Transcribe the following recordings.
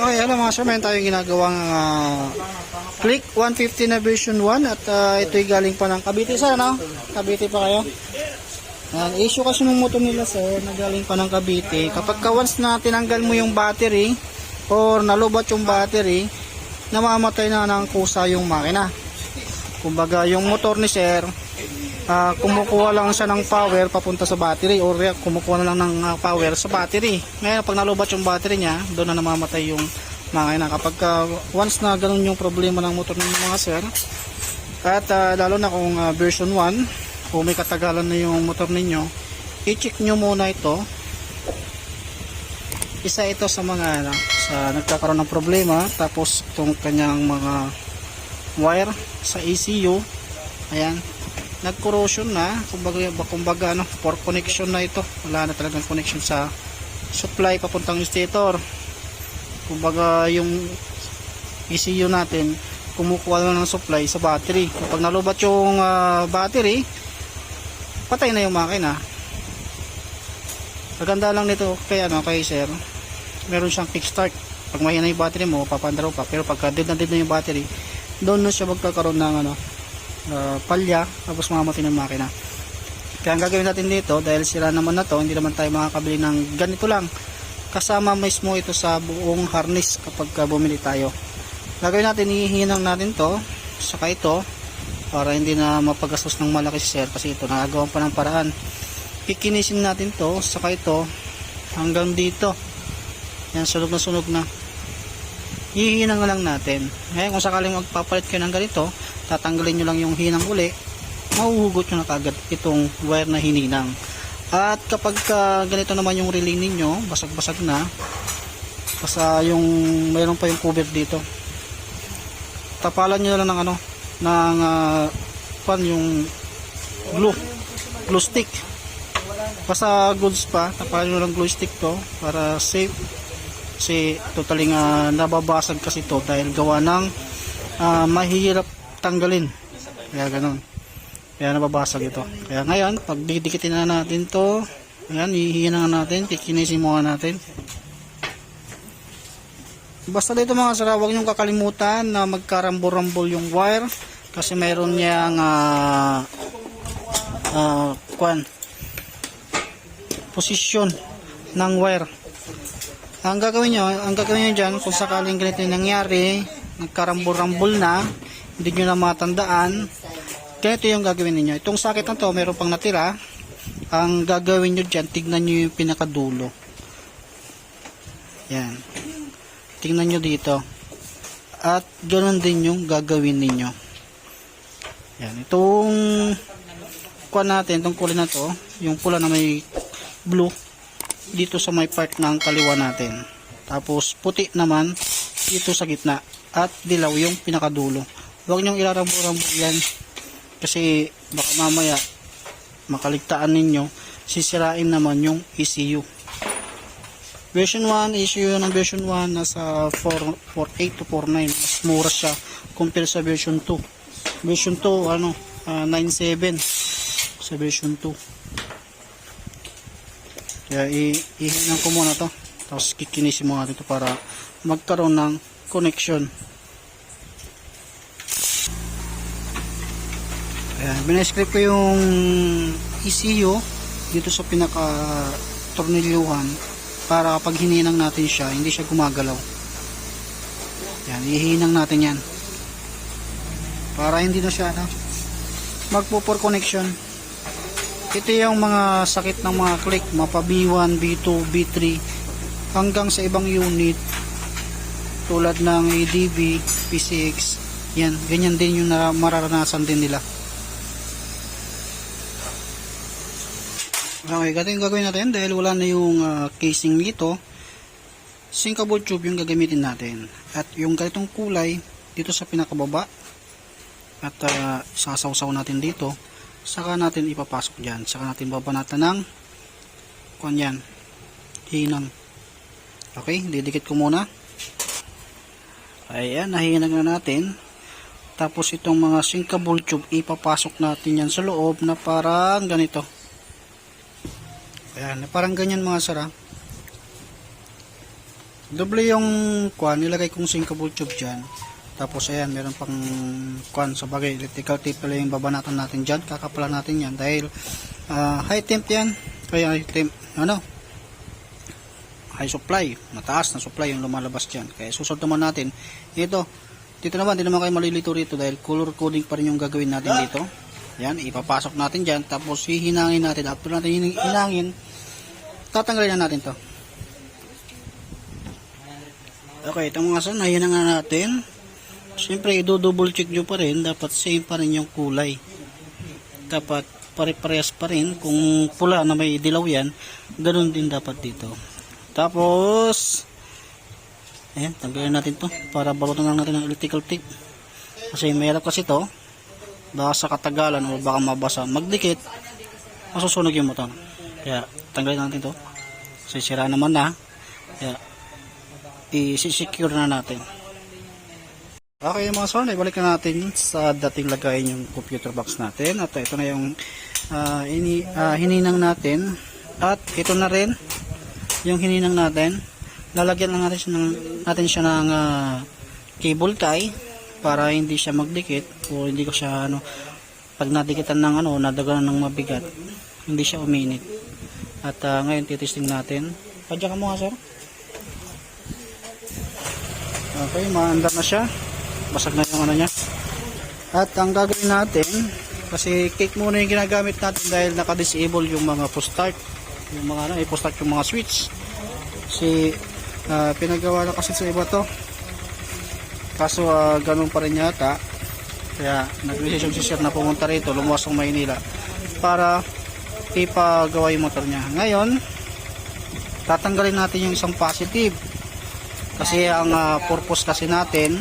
Okay, hello mga sir, meron tayong ginagawang ah, Click 150 na version 1 at ah, ito'y galing pa ng Cavite sir, no? Cavite pa kayo? Yan, issue kasi ng motor nila sir, na galing pa ng Cavite. Kapag ka once na tinanggal mo yung battery or nalubat yung battery, namamatay na ng kusa yung makina. Kumbaga, yung motor ni sir, ah, kumukuha lang siya ng power papunta sa battery or kumukuha na lang ng ah, power sa battery. Ngayon, pag nalubat yung battery niya, doon na namamatay yung makina. Kapag ah, once na ganun yung problema ng motor ng mga sir, at ah, lalo na kung ah, version 1, kung may katagalan na yung motor ninyo, i-check nyo muna ito. Isa ito sa mga ano, sa nagkakaroon ng problema, tapos itong kanyang mga wire sa ECU, ayan, nag-corrosion na, kumbaga, kumbaga ano, for connection na ito. Wala na talagang connection sa supply papuntang stator. Kumbaga yung ECU natin, kumukuha lang ng supply sa battery. Kapag nalubat yung ah, battery, patay na yung makina. Maganda lang nito kay ano kay sir. Meron siyang kickstart. Pag mahina yung battery mo, papandaraw pa. Pero pagka dead na dead na yung battery, doon na siya magkakaroon ng ano, palya, tapos mamamatay ng makina. Kaya ang gagawin natin dito, dahil sira naman na to, hindi naman tayo makakabili ng ganito lang. Kasama mismo ito sa buong harness kapag ka bumili tayo. Gagawin natin, ihihinang natin to, saka ito, para hindi na mapagastos ng malaki si sir kasi ito nagagawan pa ng paraan. Kikinisin natin to, saka ito, hanggang dito. Yan, sunog na sunog na. Hihinang lang natin. Ngayon kung sakaling magpapalit kayo ng ganito, tatanggalin nyo lang yung hinang uli, mahuhugot nyo na kagad itong wire na hininang. At kapag ka ganito naman yung relay ninyo, basag-basag na, basta yung mayroon pa yung cover dito. Tapalan nyo lang ng ano, ng uh, pan yung glue, glue stick. Basta goods pa, tapalan nyo lang glue stick to para safe. Kasi totally nga nababasag kasi to dahil gawa ng ah, mahirap tanggalin. Kaya ganun. Kaya nababasag ito. Kaya ngayon, pag didikitin na natin to, ayan, hihinan na natin, kikinisin muna natin. Basta dito mga sara, huwag niyong kakalimutan na magkarambol-rambol yung wire kasi mayroon niyang ah ah, kwan posisyon ng wire. Ang gagawin niyo, ang gagawin niyo diyan kung sakaling ganito nangyari, nagkarambol-rambol na, hindi niyo na matandaan, ganito yung gagawin niyo. Itong sakit na to, mayroon pang natira. Ang gagawin niyo diyan, tignan niyo yung pinakadulo. Yan. Tingnan nyo dito. At ganoon din yung gagawin ninyo. Yan. Itong kuha natin, itong kulay na to, yung pula na may blue, dito sa may part ng kaliwa natin. Tapos puti naman dito sa gitna. At dilaw yung pinakadulo. Huwag nyong ilarambo-rambo yan. Kasi baka mamaya makaligtaan ninyo, sisirain naman yung ECU. Version 1, issue ng version 1 nasa 4, 4.8 to 4.9. Mas mura siya compare sa version 2. Version 2, ano, ah, 9.7 sa version 2. Kaya ihinan ko muna to. Tapos kikinisin mo natin to para magkaroon ng connection. Ayan, binescript ko yung ECU dito sa pinaka tornilyuhan para kapag hininang natin siya, hindi siya gumagalaw. Yan, ihinang natin yan. Para hindi na siya ano, magpo for connection. Ito yung mga sakit ng mga click, mapa B1, B2, B3 hanggang sa ibang unit tulad ng ADB, PCX. Yan, ganyan din yung na, mararanasan din nila. Okay, ganito yung gagawin natin dahil wala na yung ah, casing nito. Sinkable tube yung gagamitin natin. At yung ganitong kulay dito sa pinakababa at ah, sasawsaw natin dito saka natin ipapasok dyan. Saka natin babanatan ng kung yan, hinang. Okay, didikit ko muna. Ayan, nahinag na natin. Tapos itong mga sinkable tube, ipapasok natin yan sa loob na parang ganito. Ayan, parang ganyan mga sara. Doble yung kwan, nilagay kong sinkable tube dyan. Tapos ayan, meron pang kwan sa bagay, electrical tape pala yung babanatan natin dyan. Kakapalan natin yan dahil ah, high temp yan. Kaya high temp, ano, high supply, mataas na supply yung lumalabas dyan. Kaya naman natin, ito, dito naman, di naman kayo malilito rito dahil color coding pa rin yung gagawin natin dito. Yan, ipapasok natin dyan, tapos hihinangin natin. After natin hinangin, tatanggalin na natin to. Okay, itong mga son, ayan na nga natin. Siyempre, i-double check nyo pa rin. Dapat same pa rin yung kulay. Dapat pare-parehas pa rin. Kung pula na may dilaw yan, ganun din dapat dito. Tapos, ayan, tanggalin natin to para balutan lang natin ng electrical tape. Kasi mahirap kasi to. Baka sa katagalan o baka mabasa, magdikit, masusunog yung motor. Kaya, tanggalin natin to. Kasi sira naman na. Kaya, i-secure na natin. Okay mga son, ibalik na natin sa dating lagayin yung computer box natin. At ito na yung ah, ini, ah, hininang natin. At ito na rin yung hininang natin. Lalagyan lang natin siya ng, natin siya ng ah, cable tie para hindi siya magdikit o hindi ko siya ano pag nadikitan ng ano nadaganan ng mabigat hindi siya uminit at ah, ngayon titesting natin padya ka mo nga sir Okay, maandar na siya. Basag na yung ano niya. At ang gagawin natin, kasi cake muna yung ginagamit natin dahil naka-disable yung mga push start. Yung mga ano, i-push start yung mga switch. Kasi ah, pinagawa na kasi sa iba to. Kaso ah, ganun pa rin yata. Kaya nag-decision si sir na pumunta rito, lumuwas ng Maynila para ipagawa yung motor niya. Ngayon, tatanggalin natin yung isang positive. Kasi ang ah, purpose kasi natin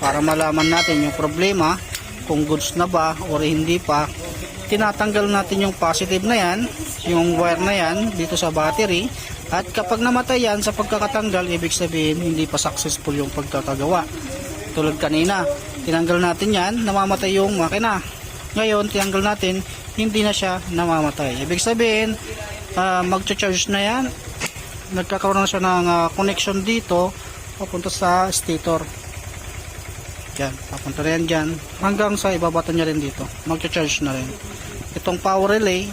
para malaman natin yung problema kung goods na ba or hindi pa tinatanggal natin yung positive na yan yung wire na yan dito sa battery. At kapag namatay yan sa pagkakatanggal ibig sabihin hindi pa successful yung pagkakagawa. Tulad kanina tinanggal natin yan namamatay yung makina. Ngayon tinanggal natin hindi na siya namamatay. Ibig sabihin uh, magcha-charge na yan. Nagkakaroon na siya ng ah, connection dito papunta sa stator. Yan papunta rin dyan. Hanggang sa ibabata niya rin dito. Magcha-charge na rin. Itong power relay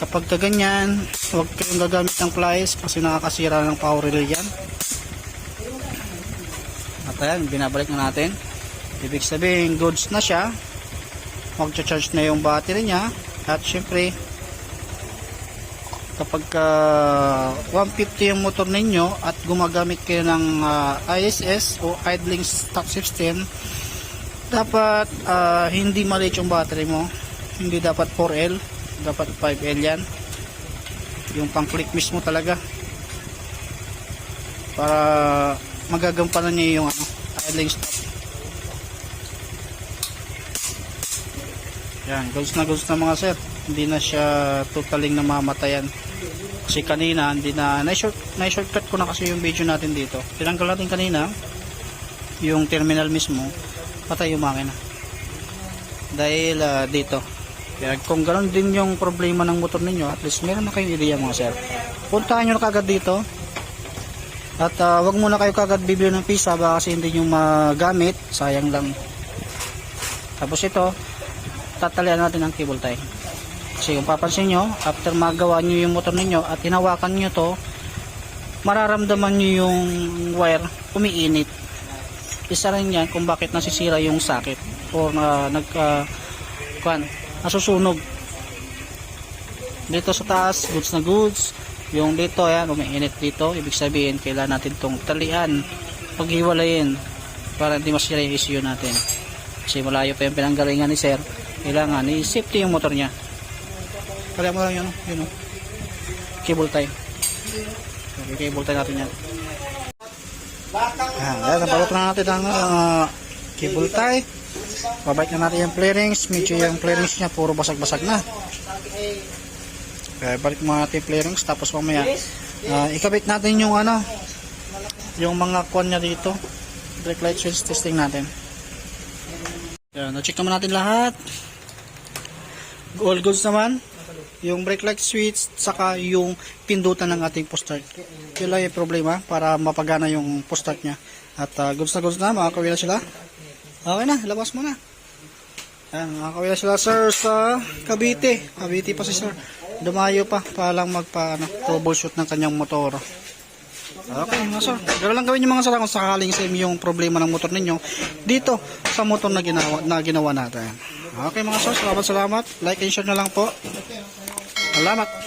kapag kaganyan huwag kayong gagamit ng pliers kasi nakakasira ng power relay yan. At ayan binabalik na natin. Ibig sabihin goods na siya magcha-charge na yung battery niya. At syempre kapag ah, 150 yung motor ninyo at gumagamit kayo ng ah, ISS o idling stop system dapat ah, hindi maliit yung battery mo. Hindi dapat 4L dapat 5L yan. Yung pang click mismo talaga. Para magagampanan niya yung ano, idling stop yan goals na goals na mga sir. Hindi na siya totaling namamatayan. Kasi kanina hindi na na-short, na-shortcut ko na kasi yung video natin dito. Tinanggal natin kanina yung terminal mismo patay yung makina. Dahil ah, dito. Kaya kung ganoon din yung problema ng motor ninyo at least meron na kayong idea mga sir. Puntahan nyo na kagad dito. At ah, wag muna kayo kagad bibili ng pisa baka kasi hindi nyo magamit. Sayang lang. Tapos ito tatalian natin ang cable tie kasi kung papansin nyo, after magawa nyo yung motor ninyo at hinawakan nyo to, mararamdaman nyo yung wire umiinit. Isa rin yan kung bakit nasisira yung sakit o na nagka kuan, nasusunog. Dito sa taas, goods na goods. Yung dito, yan, umiinit dito. Ibig sabihin, kailangan natin tong talian, paghiwalayin para hindi masira yung issue natin. Kasi malayo pa yung pinanggalingan ni sir. Kailangan i-safety yung motor niya. Kaya mo lang yun, yun o. Cable tie. Okay, cable tie natin yan. Ayan, ayan, nabalot na natin ang ah, cable tie. Babait na natin yung flarings. Medyo yung flarings niya puro basag-basag na. Kaya balik mo natin yung flarings. Tapos mamaya, ah, ikabit natin yung ano, yung mga kwan niya dito. Brake light switch testing natin. Ayan, na-check naman natin lahat. All goods naman. yung brake light switch, saka yung pindutan ng ating push start. Yun yung problema para mapagana yung push start niya. At uh, goods na goods na, makakawin na sila. Okay na, labas mo na. Ayan, makakawin na sila sir sa Cavite. Cavite pa si sir. Dumayo pa, pa lang magpa ano, ng kanyang motor. Okay, mga sir. Gano'n lang gawin yung mga sir kung sakaling same yung problema ng motor ninyo dito sa motor na ginawa, na ginawa natin. Okay mga sir, salamat salamat. Like and share na lang po. Salamat.